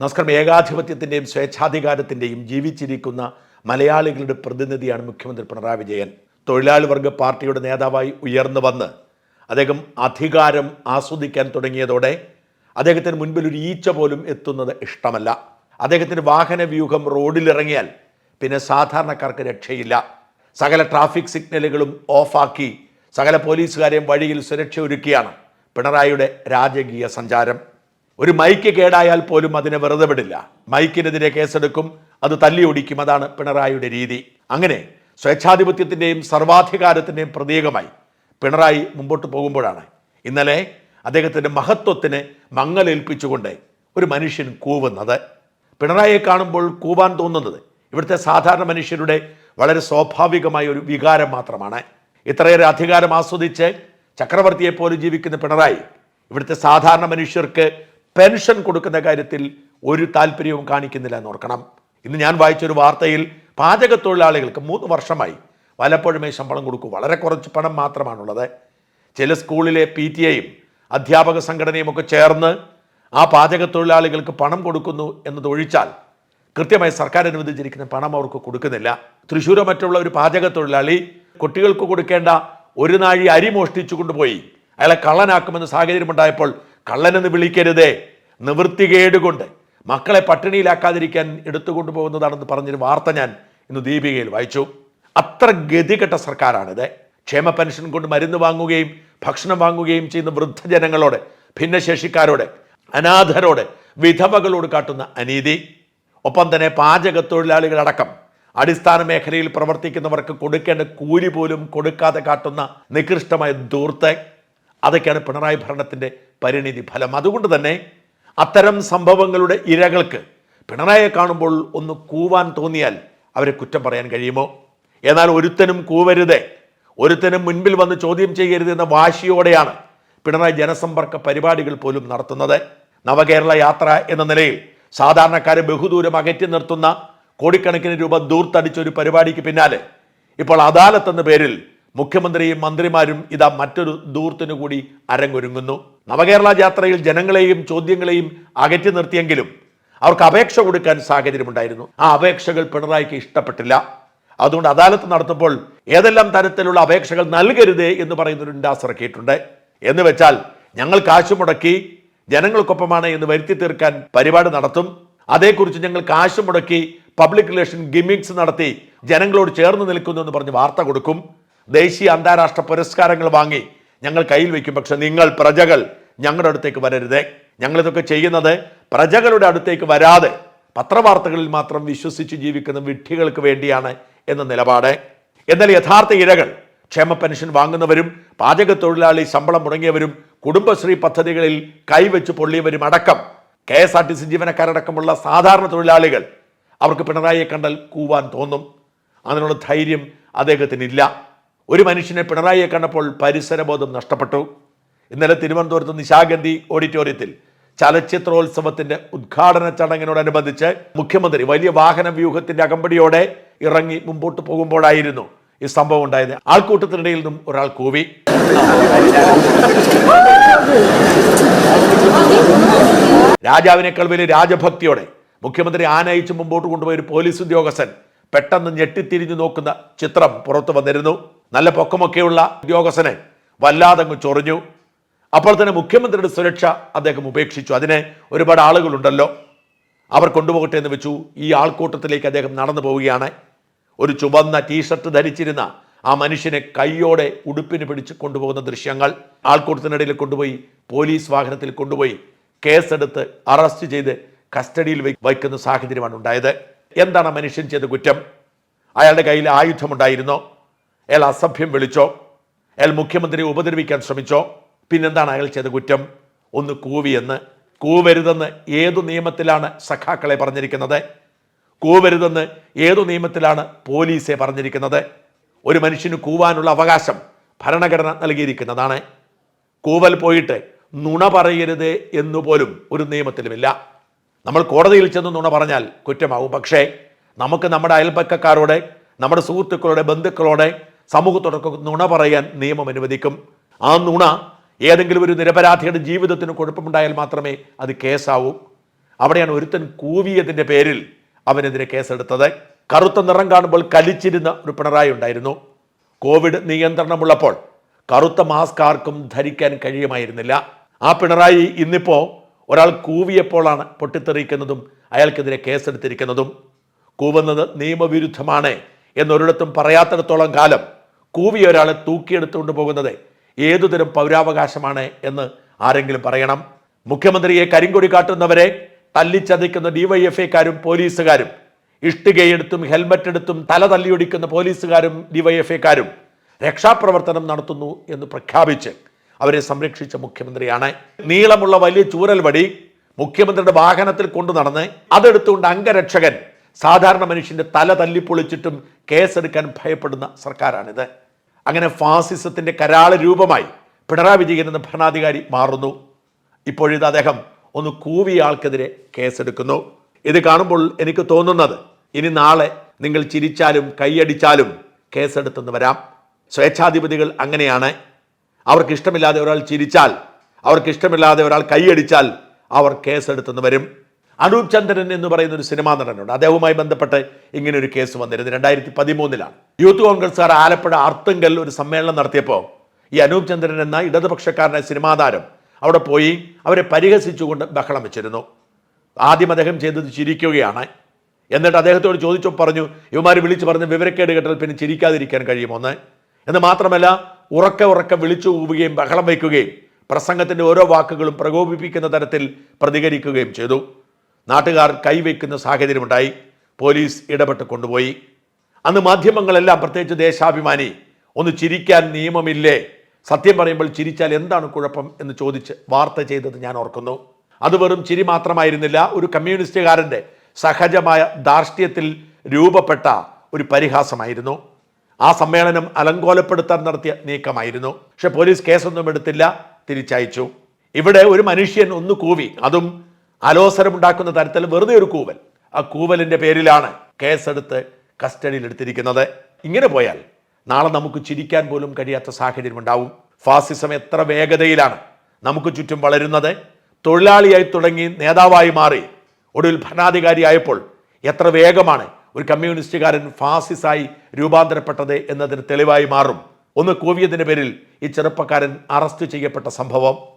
നമസ്കാരം. ഏകാധിപത്യത്തിന്റെയും സ്വേച്ഛാധികാരത്തിന്റെയും ജീവിച്ചിരിക്കുന്ന മലയാളികളുടെ പ്രതിനിധിയാണ് മുഖ്യമന്ത്രി പിണറായി വിജയൻ. തൊഴിലാളി വർഗ പാർട്ടിയുടെ നേതാവായി ഉയർന്നു വന്ന് അദ്ദേഹം അധികാരം ആസ്വദിക്കാൻ തുടങ്ങിയതോടെ അദ്ദേഹത്തിന് മുൻപിൽ ഒരു ഈച്ച പോലും എത്തുന്നത് ഇഷ്ടമല്ല. അദ്ദേഹത്തിന് വാഹന വ്യൂഹം റോഡിലിറങ്ങിയാൽ പിന്നെ സാധാരണക്കാർക്ക് രക്ഷയില്ല. സകല ട്രാഫിക് സിഗ്നലുകളും ഓഫാക്കി സകല പോലീസുകാരെയും വഴിയിൽ സുരക്ഷ ഒരുക്കിയാണ് പിണറായിയുടെ രാജകീയ സഞ്ചാരം. ഒരു മൈക്ക് കേടായാൽ പോലും അതിനെ വെറുതെ വിടില്ല. മൈക്കിനെതിരെ കേസെടുക്കും അത് തല്ലി ഓടിക്കും അതാണ് പിണറായിയുടെ രീതി. അങ്ങനെ സ്വേച്ഛാധിപത്യത്തിന്റെയും സർവാധികാരത്തിന്റെയും പ്രതീകമായി പിണറായി മുമ്പോട്ട് പോകുമ്പോഴാണ് ഇന്നലെ അദ്ദേഹത്തിന്റെ മഹത്വത്തിന് മങ്ങലേൽപ്പിച്ചുകൊണ്ട് ഒരു മനുഷ്യൻ കൂവുന്നത്. പിണറായിയെ കാണുമ്പോൾ കൂവാൻ തോന്നുന്നത് ഇവിടുത്തെ സാധാരണ മനുഷ്യരുടെ വളരെ സ്വാഭാവികമായ ഒരു വികാരം മാത്രമാണ്. ഇത്രയേറെ അധികാരം ആസ്വദിച്ച് ചക്രവർത്തിയെപ്പോലെ ജീവിക്കുന്ന പിണറായി ഇവിടുത്തെ സാധാരണ മനുഷ്യർക്ക് പെൻഷൻ കൊടുക്കുന്ന കാര്യത്തിൽ ഒരു താല്പര്യവും കാണിക്കുന്നില്ല എന്ന് ഓർക്കണം. ഇന്ന് ഞാൻ വായിച്ചൊരു വാർത്തയിൽ പാചക തൊഴിലാളികൾക്ക് മൂന്ന് വർഷമായി വല്ലപ്പോഴുമേ ശമ്പളം കൊടുക്കും. വളരെ കുറച്ച് പണം മാത്രമാണുള്ളത്. ചില സ്കൂളിലെ പി ടി എയും അധ്യാപക സംഘടനയും ഒക്കെ ചേർന്ന് ആ പാചക തൊഴിലാളികൾക്ക് പണം കൊടുക്കുന്നു എന്നത് ഒഴിച്ചാൽ കൃത്യമായി സർക്കാർ അനുവദിച്ചിരിക്കുന്ന പണം അവർക്ക് കൊടുക്കുന്നില്ല. തൃശ്ശൂരോ മറ്റുള്ള ഒരു പാചക തൊഴിലാളി കുട്ടികൾക്ക് കൊടുക്കേണ്ട ഒരു നാഴി അരി മോഷ്ടിച്ചു കൊണ്ടുപോയി അയാളെ കള്ളനാക്കുമെന്ന് സാഹചര്യമുണ്ടായപ്പോൾ കള്ളനെന്ന് വിളിക്കരുതേ. നിവൃത്തികേട് കൊണ്ട് മക്കളെ പട്ടിണിയിലാക്കാതിരിക്കാൻ എടുത്തുകൊണ്ടു പോകുന്നതാണെന്ന് പറഞ്ഞൊരു വാർത്ത ഞാൻ ഇന്ന് ദീപികയിൽ വായിച്ചു. അത്ര ഗതികെട്ട സർക്കാരാണിത്. ക്ഷേമ പെൻഷൻ കൊണ്ട് മരുന്ന് വാങ്ങുകയും ഭക്ഷണം വാങ്ങുകയും ചെയ്യുന്ന വൃദ്ധജനങ്ങളോട് ഭിന്നശേഷിക്കാരോട് അനാഥരോട് വിധവകളോട് കാട്ടുന്ന അനീതി. ഒപ്പം തന്നെ പാചക തൊഴിലാളികളടക്കം അടിസ്ഥാന മേഖലയിൽ പ്രവർത്തിക്കുന്നവർക്ക് കൊടുക്കേണ്ട കൂലി പോലും കൊടുക്കാതെ കാട്ടുന്ന നികൃഷ്ടമായ ദൂർത്ത് അതൊക്കെയാണ് പിണറായി ഭരണത്തിന്റെ പരിണിതി ഫലം. അതുകൊണ്ട് തന്നെ അത്തരം സംഭവങ്ങളുടെ ഇരകൾക്ക് പിണറായിയെ കാണുമ്പോൾ ഒന്ന് കൂവാൻ തോന്നിയാൽ അവരെ കുറ്റം പറയാൻ കഴിയുമോ? എന്നാൽ ഒരുത്തനും കൂവരുതേ. ഒരുത്തനും മുൻപിൽ വന്ന് ചോദ്യം ചെയ്യരുത് എന്ന വാശിയോടെയാണ് പിണറായി ജനസമ്പർക്ക പരിപാടികൾ പോലും നടത്തുന്നത്. നവകേരള യാത്ര എന്ന നിലയിൽ സാധാരണക്കാരെ ബഹുദൂരം അകറ്റി നിർത്തുന്ന കോടിക്കണക്കിന് രൂപ ദൂർത്തടിച്ച ഒരു പരിപാടിക്ക് പിന്നാലെ ഇപ്പോൾ അദാലത്ത് എന്ന പേരിൽ മുഖ്യമന്ത്രിയും മന്ത്രിമാരും ഇതാ മറ്റൊരു ദൂർത്തിനു കൂടി അരങ്ങൊരുങ്ങുന്നു. നവകേരള യാത്രയിൽ ജനങ്ങളെയും ചോദ്യങ്ങളെയും അകറ്റി നിർത്തിയെങ്കിലും അവർക്ക് അപേക്ഷ കൊടുക്കാൻ സാഹചര്യമുണ്ടായിരുന്നു. ആ അപേക്ഷകൾ പിണറായിക്ക് ഇഷ്ടപ്പെട്ടില്ല. അതുകൊണ്ട് അദാലത്ത് നടത്തുമ്പോൾ ഏതെല്ലാം തരത്തിലുള്ള അപേക്ഷകൾ നൽകരുത് എന്ന് പറയുന്നൊരു ഇറക്കിയിട്ടുണ്ട് എന്ന് വെച്ചാൽ ഞങ്ങൾ കാശ് മുടക്കി ജനങ്ങൾക്കൊപ്പമാണ് എന്ന് വരുത്തി തീർക്കാൻ പരിപാടി നടത്തും. അതേക്കുറിച്ച് ഞങ്ങൾ കാശ് മുടക്കി പബ്ലിക് റിലേഷൻ ഗിമിക്സ് നടത്തി ജനങ്ങളോട് ചേർന്ന് നിൽക്കുന്നു എന്ന് പറഞ്ഞ് വാർത്ത കൊടുക്കും. ദേശീയ അന്താരാഷ്ട്ര പുരസ്കാരങ്ങൾ വാങ്ങി ഞങ്ങൾ കയ്യിൽ വയ്ക്കും. പക്ഷെ നിങ്ങൾ പ്രജകൾ ഞങ്ങളുടെ അടുത്തേക്ക് വരരുതേ. ഞങ്ങളിതൊക്കെ ചെയ്യുന്നത് പ്രജകളുടെ അടുത്തേക്ക് വരാതെ പത്രവാർത്തകളിൽ മാത്രം വിശ്വസിച്ച് ജീവിക്കുന്ന വിഡ്ഢികൾക്ക് വേണ്ടിയാണ് എന്ന നിലപാട്. എന്നാൽ യഥാർത്ഥ ഇരകൾ ക്ഷേമ പെൻഷൻ വാങ്ങുന്നവരും പാചക തൊഴിലാളി ശമ്പളം മുടങ്ങിയവരും കുടുംബശ്രീ പദ്ധതികളിൽ കൈവച്ച് പൊള്ളിയവരും അടക്കം K S R T C ജീവനക്കാരടക്കമുള്ള സാധാരണ തൊഴിലാളികൾ അവർക്ക് പിണറായിയെ കണ്ടാൽ കൂവാൻ തോന്നും. അതിനുള്ള ധൈര്യം അദ്ദേഹത്തിനില്ല. ഒരു മനുഷ്യനെ പിണറായിയെ കണ്ടപ്പോൾ പരിസരബോധം നഷ്ടപ്പെട്ടു. ഇന്നലെ തിരുവനന്തപുരത്ത് നിശാഗന്ധി ഓഡിറ്റോറിയത്തിൽ ചലച്ചിത്രോത്സവത്തിന്റെ ഉദ്ഘാടന ചടങ്ങിനോടനുബന്ധിച്ച് മുഖ്യമന്ത്രി വലിയ വാഹന വ്യൂഹത്തിന്റെ അകമ്പടിയോടെ ഇറങ്ങി മുമ്പോട്ട് പോകുമ്പോഴായിരുന്നു ഈ സംഭവം ഉണ്ടായത്. ആൾക്കൂട്ടത്തിനിടയിൽ നിന്നും ഒരാൾ കൂവി. രാജാവിനേക്കാൾ വലിയ രാജഭക്തിയോടെ മുഖ്യമന്ത്രി ആനയിച്ച് മുമ്പോട്ട് കൊണ്ടുപോയ ഒരു പോലീസ് ഉദ്യോഗസ്ഥൻ പെട്ടെന്ന് ഞെട്ടിത്തിരിഞ്ഞു നോക്കുന്ന ചിത്രം പുറത്തു വന്നിരുന്നു. നല്ല പൊക്കമൊക്കെയുള്ള ഉദ്യോഗസ്ഥനെ വല്ലാതങ്ങ് ചൊറിഞ്ഞു. അപ്പോൾ തന്നെ മുഖ്യമന്ത്രിയുടെ സുരക്ഷ അദ്ദേഹം ഉപേക്ഷിച്ചു. അതിന് ഒരുപാട് ആളുകളുണ്ടല്ലോ. അവർ കൊണ്ടുപോകട്ടെ എന്ന് വെച്ചു. ഈ ആൾക്കൂട്ടത്തിലേക്ക് അദ്ദേഹം നടന്നു പോവുകയാണ്. ഒരു ചുവന്ന ടീഷർട്ട് ധരിച്ചിരുന്ന ആ മനുഷ്യനെ കൈയോടെ ഉടുപ്പിന് പിടിച്ച് കൊണ്ടുപോകുന്ന ദൃശ്യങ്ങൾ ആൾക്കൂട്ടത്തിനിടയിൽ കൊണ്ടുപോയി പോലീസ് വാഹനത്തിൽ കൊണ്ടുപോയി കേസെടുത്ത് അറസ്റ്റ് ചെയ്ത് കസ്റ്റഡിയിൽ വയ്ക്കുന്ന സാഹചര്യമാണ് ഉണ്ടായത്. എന്താണ് മനുഷ്യൻ ചെയ്ത കുറ്റം? അയാളുടെ കയ്യിൽ ആയുധമുണ്ടായിരുന്നോ? അയാൾ അസഭ്യം വിളിച്ചോ? അയാൾ മുഖ്യമന്ത്രിയെ ഉപദ്രവിക്കാൻ ശ്രമിച്ചോ? പിന്നെന്താണ് അയാൾ ചെയ്ത കുറ്റം? ഒന്ന് കൂവിയെന്ന്. കൂവരുതെന്ന് ഏതു നിയമത്തിലാണ് സഖാക്കളെ പറഞ്ഞിരിക്കുന്നത്? കൂവരുതെന്ന് ഏതു നിയമത്തിലാണ് പോലീസെ പറഞ്ഞിരിക്കുന്നത്? ഒരു മനുഷ്യന് കൂവാനുള്ള അവകാശം ഭരണഘടന നൽകിയിരിക്കുന്നതാണ്. കൂവൽ പോയിട്ട് നുണ പറയരുത് എന്നുപോലും ഒരു നിയമത്തിലുമില്ല. നമ്മൾ കോടതിയിൽ ചെന്ന് നുണ പറഞ്ഞാൽ കുറ്റമാവും. പക്ഷേ നമുക്ക് നമ്മുടെ അയൽപ്പക്കക്കാരോട് നമ്മുടെ സുഹൃത്തുക്കളോട് ബന്ധുക്കളോട് സമൂഹത്തോടൊക്കെ നുണ പറയാൻ നിയമം അനുവദിക്കും. ആ നുണ ഏതെങ്കിലും ഒരു നിരപരാധിയുടെ ജീവിതത്തിന് കുഴപ്പമുണ്ടായാൽ മാത്രമേ അത് കേസാവൂ. അവിടെയാണ് ഒരുത്തൻ കൂവിയതിന്റെ പേരിൽ അവനെതിരെ കേസെടുത്തത്. കറുത്ത നിറം കാണുമ്പോൾ കലിച്ചിരുന്ന ഒരു പിണറായി ഉണ്ടായിരുന്നു. കോവിഡ് നിയന്ത്രണമുള്ളപ്പോൾ കറുത്ത മാസ്ക് ആർക്കും ധരിക്കാൻ കഴിയുമായിരുന്നില്ല. ആ പിണറായി ഇന്നിപ്പോൾ ഒരാൾ കൂവിയപ്പോഴാണ് പൊട്ടിത്തെറിക്കുന്നതും അയാൾക്കെതിരെ കേസെടുത്തിരിക്കുന്നതും. കൂവുന്നത് നിയമവിരുദ്ധമാണ്. എന്നൊരിടത്തും പറയാത്തിടത്തോളം കാലം കൂവിയ ഒരാളെ തൂക്കിയെടുത്തുകൊണ്ട് പോകുന്നത് ഏതുതരം പൗരാവകാശമാണ് എന്ന് ആരെങ്കിലും പറയണം. മുഖ്യമന്ത്രിയെ കരിങ്കൊടി കാട്ടുന്നവരെ തല്ലിച്ചതയ്ക്കുന്ന ഡിവൈഎഫ്ഐക്കാരും പോലീസുകാരും ഇഷ്ടികയെടുത്തും ഹെൽമറ്റ് എടുത്തും തല തല്ലിയൊടിക്കുന്ന പോലീസുകാരും ഡിവൈഎഫ്ഐക്കാരും രക്ഷാപ്രവർത്തനം നടത്തുന്നു എന്ന് പ്രഖ്യാപിച്ച് അവരെ സംരക്ഷിച്ച മുഖ്യമന്ത്രിയാണ്. നീളമുള്ള വലിയ ചൂരൽ വടി മുഖ്യമന്ത്രിയുടെ വാഹനത്തിൽ കൊണ്ടു നടന്ന് അതെടുത്തുകൊണ്ട് അംഗരക്ഷകൻ സാധാരണ മനുഷ്യന്റെ തല തല്ലിപ്പൊളിച്ചിട്ടും കേസെടുക്കാൻ ഭയപ്പെടുന്ന സർക്കാരാണിത്. അങ്ങനെ ഫാസിസത്തിന്റെ കരാള രൂപമായി പിണറായി വിജയൻ എന്ന ഭരണാധികാരി മാറുന്നു. ഇപ്പോഴിത് അദ്ദേഹം ഒന്ന് കൂവിയ ആൾക്കെതിരെ കേസെടുക്കുന്നു. ഇത് കാണുമ്പോൾ എനിക്ക് തോന്നുന്നത് ഇനി നാളെ നിങ്ങൾ ചിരിച്ചാലും കൈയടിച്ചാലും കേസെടുത്തെന്ന് വരാം. സ്വേച്ഛാധിപതികൾ അങ്ങനെയാണ്. അവർക്ക് ഇഷ്ടമില്ലാതെ ഒരാൾ ചിരിച്ചാൽ അവർക്ക് ഇഷ്ടമില്ലാതെ ഒരാൾ കൈയടിച്ചാൽ അവർ കേസെടുത്തെന്ന് വരും. അനൂപ് ചന്ദ്രൻ എന്ന് പറയുന്ന ഒരു സിനിമാ നടനുണ്ട്. അദ്ദേഹവുമായി ബന്ധപ്പെട്ട് ഇങ്ങനെ ഒരു കേസ് വന്നിരുന്നു. രണ്ടായിരത്തി പതിമൂന്നിലാണ് യൂത്ത് കോൺഗ്രസ്സുകാർ ആലപ്പുഴ അർത്തുങ്കൽ ഒരു സമ്മേളനം നടത്തിയപ്പോൾ ഈ അനൂപ് ചന്ദ്രൻ എന്ന ഇടതുപക്ഷക്കാരനെ സിനിമാ താരം അവിടെ പോയി അവരെ പരിഹസിച്ചുകൊണ്ട് ബഹളം വെച്ചിരുന്നു. ആദ്യം അദ്ദേഹം ചെയ്തത് ചിരിക്കുകയാണ്. എന്നിട്ട് അദ്ദേഹത്തോട് ചോദിച്ചു പറഞ്ഞു ഇവമാർ വിളിച്ചു പറഞ്ഞ് വിവരക്കേട് കേട്ടാൽ പിന്നെ ചിരിക്കാതിരിക്കാൻ കഴിയുമോന്ന് എന്ന്? മാത്രമല്ല ഉറക്കെ ഉറക്കെ വിളിച്ചു കൂവുകയും ബഹളം വയ്ക്കുകയും പ്രസംഗത്തിന്റെ ഓരോ വാക്കുകളും പ്രകോപിപ്പിക്കുന്ന തരത്തിൽ പ്രതികരിക്കുകയും ചെയ്തു. നാട്ടുകാർ കൈവയ്ക്കുന്ന സാഹചര്യമുണ്ടായി. പോലീസ് ഇടപെട്ട് കൊണ്ടുപോയി. അന്ന് മാധ്യമങ്ങളെല്ലാം പ്രത്യേകിച്ച് ദേശാഭിമാനി ഒന്ന് ചിരിക്കാൻ നിയമമില്ലേ? സത്യം പറയുമ്പോൾ ചിരിച്ചാൽ എന്താണ് കുഴപ്പം? എന്ന് ചോദിച്ച് വാർത്ത ചെയ്തത് ഞാൻ ഓർക്കുന്നു. അത് വെറും ചിരി മാത്രമായിരുന്നില്ല ഒരു കമ്മ്യൂണിസ്റ്റുകാരന്റെ സഹജമായ ധാർഷ്ട്യത്തിൽ രൂപപ്പെട്ട ഒരു പരിഹാസമായിരുന്നു. ആ സമ്മേളനം അലങ്കോലപ്പെടുത്താൻ നടത്തിയ നീക്കമായിരുന്നു. പക്ഷെ പോലീസ് കേസൊന്നും എടുത്തില്ല തിരിച്ചയച്ചു. ഇവിടെ ഒരു മനുഷ്യൻ ഒന്ന് കൂവി അതും അലോസരമുണ്ടാക്കുന്ന തരത്തിൽ വെറുതെ ഒരു കൂവൽ. ആ കൂവലിന്റെ പേരിലാണ് കേസെടുത്ത് കസ്റ്റഡിയിൽ എടുത്തിരിക്കുന്നത് ഇങ്ങനെ പോയാൽ നാളെ നമുക്ക് ചിരിക്കാൻ പോലും കഴിയാത്ത സാഹചര്യം ഉണ്ടാവും ഫാസിസം എത്ര വേഗതയിലാണ് നമുക്ക് ചുറ്റും വളരുന്നത്. തൊഴിലാളിയായി തുടങ്ങി നേതാവായി മാറി ഒടുവിൽ ഭരണാധികാരിയായപ്പോൾ എത്ര വേഗമാണ് ഒരു കമ്മ്യൂണിസ്റ്റുകാരൻ ഫാസിസായി രൂപാന്തരപ്പെട്ടത് എന്നതിന് തെളിവായി മാറും. ഒന്ന് കൂവിയതിന്റെ പേരിൽ ഈ ചെറുപ്പക്കാരൻ അറസ്റ്റ് ചെയ്യപ്പെട്ട സംഭവം.